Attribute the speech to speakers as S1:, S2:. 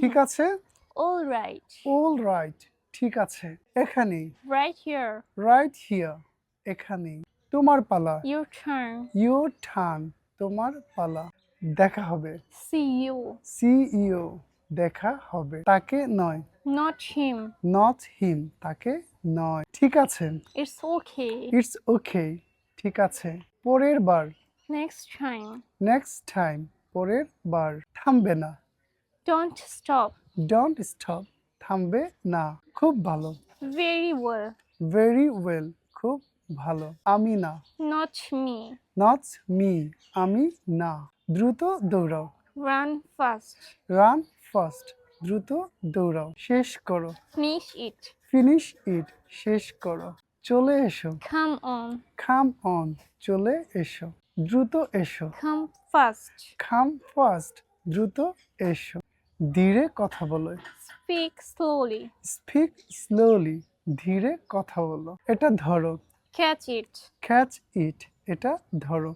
S1: ঠিক আছে?
S2: All right
S1: all right ঠিক আছে। এখানেই।
S2: Right here.
S1: রাইট হিয়ার এখানে তোমার পালা।
S2: Your turn.
S1: ইউর টার্ন তোমার পালা। দেখা হবে।
S2: See you.
S1: সিইও দেখা হবে। তাকে নয়।
S2: Not him.
S1: নট হিম তাকে নয়। ঠিক আছে।
S2: It's okay.
S1: ইটস ওকে ঠিক আছে। পরের বার।
S2: Next time.
S1: নেক্সট টাইম পরের বার। থামবে না।
S2: Don't stop.
S1: ডোন্ট স্টপ থামবে না। খুব ভালো।
S2: Very well.
S1: ভেরি ওয়েল খুব ভালো। আমি না।
S2: Not me.
S1: নট মি আমি না। দ্রুত দৌড়াও।
S2: Run fast.
S1: রান ফাস্ট দ্রুত দৌড়াও। শেষ করো।
S2: Finish it.
S1: ফিনিশ ইট শেষ করো। চলে এসো।
S2: Come on.
S1: খাম অন চলে এসো। দ্রুত এসো।
S2: Come fast.
S1: খাম ফাস্ট দ্রুত এসো। ধীরে কথা বলো।
S2: স্পিক স্লোলি
S1: স্পিক স্লোলি ধীরে কথা বলো। এটা ধরো।
S2: ক্যাচ ইট
S1: ক্যাচ ইট এটা ধরো।